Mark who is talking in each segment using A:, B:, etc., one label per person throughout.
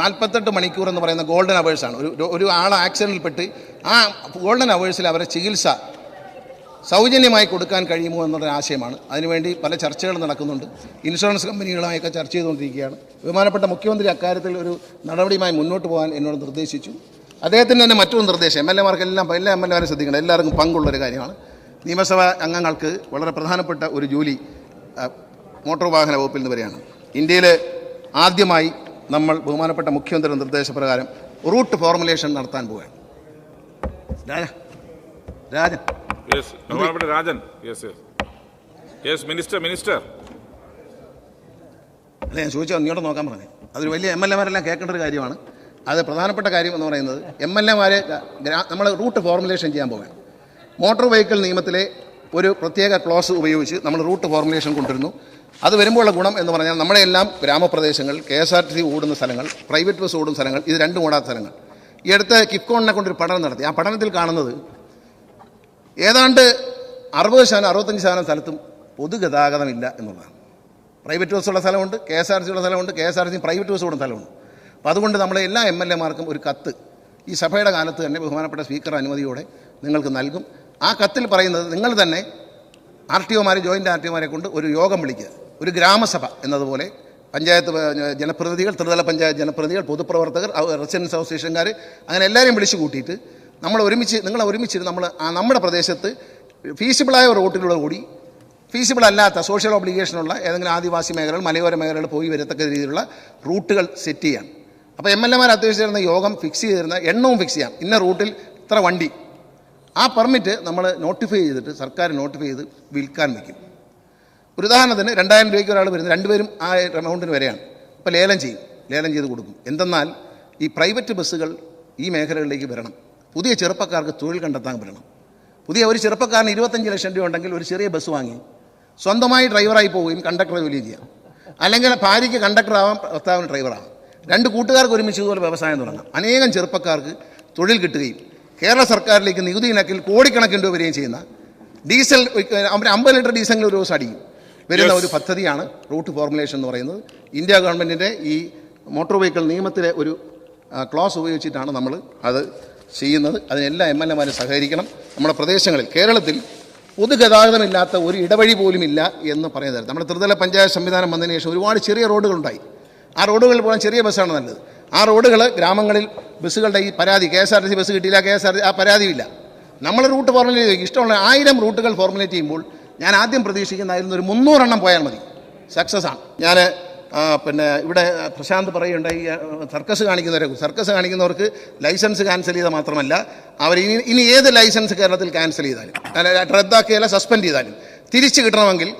A: നാൽപ്പത്തെട്ട് മണിക്കൂർ എന്ന് പറയുന്ന ഗോൾഡൻ അവേഴ്സാണ് ഒരു ഒരു ആൾ ആക്സിഡന്റിൽപ്പെട്ട് ആ ഗോൾഡൻ അവേഴ്സിൽ അവരെ ചികിത്സ സൗജന്യമായി കൊടുക്കാൻ കഴിയുമോ എന്നൊരു ആശയമാണ്. അതിനുവേണ്ടി പല ചർച്ചകൾ നടക്കുന്നുണ്ട്. ഇൻഷുറൻസ് കമ്പനികളുമായൊക്കെ ചർച്ച ചെയ്തുകൊണ്ടിരിക്കുകയാണ്. ബഹുമാനപ്പെട്ട മുഖ്യമന്ത്രി അക്കാര്യത്തിൽ ഒരു നടപടിയുമായി മുന്നോട്ട് പോകാൻ എന്നോട് നിർദ്ദേശിച്ചു. അദ്ദേഹത്തിന് തന്നെ മറ്റൊരു നിർദ്ദേശം. എം എൽ എമാർക്കെല്ലാം എല്ലാ എം എൽ എമാരും ശ്രദ്ധിക്കണം. എല്ലാവർക്കും പങ്കുള്ളൊരു കാര്യമാണ്. നിയമസഭാ അംഗങ്ങൾക്ക് വളരെ പ്രധാനപ്പെട്ട ഒരു ജോലി മോട്ടോർ വാഹന വകുപ്പിൽ നിന്ന് വരികയാണ്. ഇന്ത്യയിൽ ആദ്യമായി നമ്മൾ ബഹുമാനപ്പെട്ട മുഖ്യമന്ത്രിയുടെ നിർദ്ദേശപ്രകാരം റൂട്ട് ഫോർമുലേഷൻ നടത്താൻ പോവുകയാണ്. രാജ രാജൻ.
B: രാജൻ. മിനിസ്റ്റർ മിനിസ്റ്റർ
A: അല്ല ഞാൻ ചോദിച്ചാൽ ഇങ്ങോട്ട് നോക്കാൻ പറഞ്ഞു. അതൊരു വലിയ എം എൽ എമാരെല്ലാം കേൾക്കേണ്ട ഒരു കാര്യമാണ്. അത് പ്രധാനപ്പെട്ട കാര്യം എന്ന് പറയുന്നത് എം എൽ എമാരെ നമ്മൾ റൂട്ട് ഫോർമുലേഷൻ ചെയ്യാൻ പോവുകയാണ്. മോട്ടോർ വെഹിക്കിൾ നിയമത്തിലെ ഒരു പ്രത്യേക ക്ലോസ് ഉപയോഗിച്ച് നമ്മൾ റൂട്ട് ഫോർമുലേഷൻ കൊണ്ടുവരുന്നു. അത് വരുമ്പോഴുള്ള ഗുണം എന്ന് പറഞ്ഞാൽ നമ്മളെല്ലാം ഗ്രാമപ്രദേശങ്ങൾ K S R T C ഓടുന്ന സ്ഥലങ്ങൾ പ്രൈവറ്റ് ബസ് ഓടുന്ന സ്ഥലങ്ങൾ ഇത് രണ്ടും ഓടാത്ത സ്ഥലങ്ങൾ. ഈ അടുത്ത് കിഫ്കോണിനെ കൊണ്ടൊരു പഠനം നടത്തി. ആ പഠനത്തിൽ കാണുന്നത് ഏതാണ്ട് അറുപത് ശതമാനം അറുപത്തഞ്ച് ശതമാനം സ്ഥലത്തും പൊതുഗതാഗതമില്ല എന്നുള്ളതാണ്. പ്രൈവറ്റ് ബസ്സുള്ള സ്ഥലമുണ്ട് കെ എസ് ആർ സി ഉള്ള സ്ഥലമുണ്ട് K S R C private bus ഓടുന്ന സ്ഥലമുണ്ട്. അപ്പോൾ അതുകൊണ്ട് നമ്മളെ എല്ലാ എം എൽ എമാർക്കും ഒരു കത്ത് ഈ സഭയുടെ കാലത്ത് തന്നെ ബഹുമാനപ്പെട്ട സ്പീക്കർ അനുമതിയോടെ നിങ്ങൾക്ക് നൽകും. ആ കത്തിൽ പറയുന്നത് നിങ്ങൾ തന്നെ ആർ ടി ഒമാരെ ജോയിന്റ് ആർ ടി ഒമാരെ കൊണ്ട് ഒരു യോഗം വിളിക്കുക. ഒരു ഗ്രാമസഭ എന്നതുപോലെ പഞ്ചായത്ത് ജനപ്രതിനിധികൾ ത്രിതല പഞ്ചായത്ത് ജനപ്രതിനിധികൾ പൊതുപ്രവർത്തകർ റെസിഡൻസ് അസോസിയേഷൻകാർ അങ്ങനെ എല്ലാവരെയും വിളിച്ചു കൂട്ടിയിട്ട് നമ്മൾ ഒരുമിച്ച് നിങ്ങൾ ഒരുമിച്ച് നമ്മൾ നമ്മുടെ പ്രദേശത്ത് ഫീസിബിളായ റോട്ടിലൂടെ കൂടി ഫീസിബിൾ അല്ലാത്ത സോഷ്യൽ ഒബ്ലിഗേഷനുള്ള ഏതെങ്കിലും ആദിവാസി മേഖലകൾ മലയോര മേഖലകൾ പോയി വരത്തക്ക രീതിയിലുള്ള റൂട്ടുകൾ സെറ്റ് ചെയ്യാം അപ്പോൾ എം എൽ എമാർ അധ്യക്ഷിച്ചിരുന്ന യോഗം ഫിക്സ് ചെയ്തിരുന്ന എണ്ണവും ഫിക്സ് ചെയ്യാം. ഇന്ന റൂട്ടിൽ ഇത്ര വണ്ടി. ആ പെർമിറ്റ് നമ്മൾ നോട്ടിഫൈ ചെയ്തിട്ട് സർക്കാർ നോട്ടിഫൈ ചെയ്ത് വിൽക്കാൻ വയ്ക്കും. ഒരു ഉദാഹരണത്തിന് രണ്ടായിരം രൂപയ്ക്ക് ഒരാൾ വരുന്നത് രണ്ടുപേരും ആ എമൗണ്ടിന് വരെയാണ്. അപ്പോൾ ലേലം ചെയ്യും. ലേലം ചെയ്ത് കൊടുക്കും. എന്തെന്നാൽ ഈ പ്രൈവറ്റ് ബസ്സുകൾ ഈ മേഖലകളിലേക്ക് വരണം. പുതിയ ചെറുപ്പക്കാർക്ക് തൊഴിൽ കണ്ടെത്താൻ വരണം. പുതിയ ഒരു ചെറുപ്പക്കാരന് ഇരുപത്തഞ്ച് ലക്ഷം രൂപ ഉണ്ടെങ്കിൽ ഒരു ചെറിയ ബസ് വാങ്ങി സ്വന്തമായി ഡ്രൈവറായി പോവുകയും കണ്ടക്ടറെ ജോലി ചെയ്യാം. അല്ലെങ്കിൽ ഭാര്യയ്ക്ക് കണ്ടക്ടറാവാം ഭർത്താവിന് ഡ്രൈവറാവാം രണ്ട് കൂട്ടുകാർക്ക് ഒരുമിച്ച് ഇതുപോലെ വ്യവസായം തുടങ്ങാം. അനേകം ചെറുപ്പക്കാർക്ക് തൊഴിൽ കിട്ടുകയും കേരള സർക്കാരിലേക്ക് നികുതി ഇനക്കിൽ കോടിക്കണക്കിന് രൂപ വരികയും ചെയ്യുന്ന ഡീസൽ അവർ അമ്പത് ലിറ്റർ ഡീസലിൽ ഒരു ദിവസം അടിക്കും. വരുന്ന. ഒരു പദ്ധതിയാണ് റൂട്ട് ഫോർമുലേഷൻ എന്ന് പറയുന്നത്. ഇന്ത്യ ഗവൺമെന്റിന്റെ ഈ മോട്ടോർ വെഹിക്കിൾ നിയമത്തിലെ ഒരു ക്ലോസ് ഉപയോഗിച്ചിട്ടാണ് നമ്മൾ അത് ചെയ്യുന്നത്. അതിനെല്ലാ എം എൽ എമാരും സഹകരിക്കണം. നമ്മുടെ പ്രദേശങ്ങളിൽ കേരളത്തിൽ പൊതുഗതാഗതമില്ലാത്ത ഒരു ഇടവഴി പോലും ഇല്ല എന്ന് പറയുന്നത്. നമ്മുടെ ത്രിതല പഞ്ചായത്ത് സംവിധാനം വന്നതിന് ശേഷം ഒരുപാട് ചെറിയ റോഡുകളുണ്ടായി. ആ റോഡുകളിൽ പോകാൻ ചെറിയ ബസ്സാണ് നല്ലത്. ആ റോഡുകൾ ഗ്രാമങ്ങളിൽ ബസ്സുകളുടെ ഈ പരാതി K S R T C bus കിട്ടിയില്ല കെ എസ് ആർ ടി ആ പരാതിയില്ല നമ്മൾ റൂട്ട് ഫോർമുലേറ്റ് ചെയ്യും ഇഷ്ടമുള്ള ആയിരം റൂട്ടുകൾ ഫോർമുലേറ്റ് ചെയ്യുമ്പോൾ ഞാൻ ആദ്യം പ്രതീക്ഷിക്കുന്നതായിരുന്നു ഒരു മുന്നൂറെണ്ണം പോയാൽ മതി. സക്സസ് ആണ്. ഞാൻ പിന്നെ ഇവിടെ പ്രശാന്ത് പറയുണ്ടായി സർക്കസ് കാണിക്കുന്നവരെ സർക്കസ് കാണിക്കുന്നവർക്ക് ലൈസൻസ് ക്യാൻസൽ ചെയ്താൽ മാത്രമല്ല അവർ ഇനി ഇനി ഏത് ലൈസൻസ് കേരളത്തിൽ ക്യാൻസൽ ചെയ്താലും റദ്ദാക്കിയാലും സസ്പെൻഡ് ചെയ്താലും തിരിച്ചു കിട്ടണമെങ്കിൽ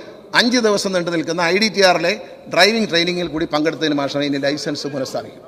A: അഞ്ച് ദിവസം നീണ്ടു നിൽക്കുന്ന ഐ ഡി ടി ആറിലെ ഡ്രൈവിംഗ് ട്രെയിനിങ്ങിൽ കൂടി പങ്കെടുത്തതിന് മാത്രമേ ഇനി ലൈസൻസ് പുനഃസ്ഥാപിക്കും.